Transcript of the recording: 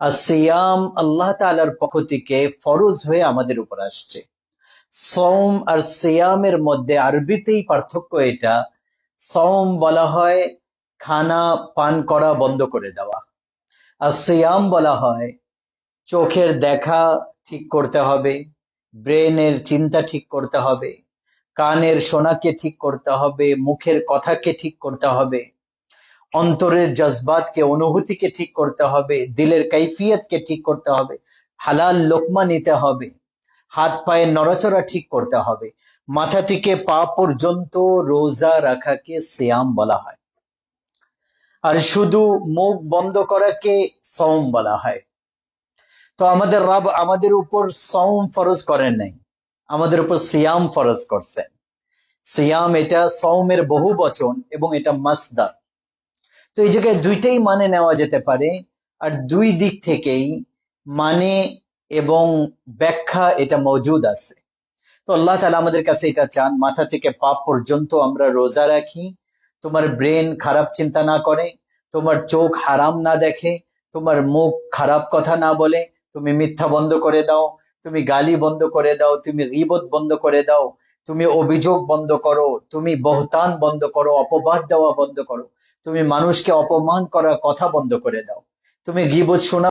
আর সিয়াম আল্লাহ তাআলার পক্ষ থেকে ফরজ হয়ে আমাদের উপর আসছে। সৌম আর সিয়ামের মধ্যে আরবিতেই পার্থক্য এটা। সৌম বলা হয় খানা পান করা বন্ধ করে দেওয়া। আর সিয়াম বলা হয় চোখের দেখা ঠিক করতে হবে, ব্রেনের চিন্তা ঠিক করতে হবে, কানের সোনাকে ঠিক করতে হবে, মুখের কথাকে ঠিক করতে হবে। অন্তরের জজবাতকে, অনুভূতিকে ঠিক করতে হবে, দিলের কৈফিয়তকে ঠিক করতে হবে, হালাল লোকমা নিতে হবে, হাত পায়ের নড়াচড়া ঠিক করতে হবে, মাথা থেকে পা পর্যন্ত রোজা রাখাকে সিয়াম বলা হয়। আর শুধু মুখ বন্ধ করাকে সৌম বলা হয়। তো আমাদের রব আমাদের উপর সৌম ফরজ করেন নাই, আমাদের উপর সিয়াম ফরজ করছেন। সিয়াম এটা সৌমের বহু বচন এবং এটা মাসদার। তো এই জায়গায় দুইটাই মানে নেওয়া যেতে পারে, আর দুই দিক থেকেই মানে এবং ব্যাখ্যা এটা মজুদ আছে। তো আল্লাহ তালা আমাদের কাছে এটা চান, মাথা থেকে পাপ পর্যন্ত আমরা রোজা রাখি, তোমার ব্রেন খারাপ চিন্তা না করে, তোমার চোখ হারাম না দেখে, তোমার মুখ খারাপ কথা না বলে, তুমি মিথ্যা বন্ধ করে দাও, তুমি গালি বন্ধ করে দাও, তুমি রিবত বন্ধ করে দাও তুমি অভিযোগ বন্ধ করো, তুমি বহতান বন্ধ করো, অপবাদ দেওয়া বন্ধ করো, তুমি মানুষকে অপমান করার কথা বন্ধ করে দাও। তুমি গিবত শোনা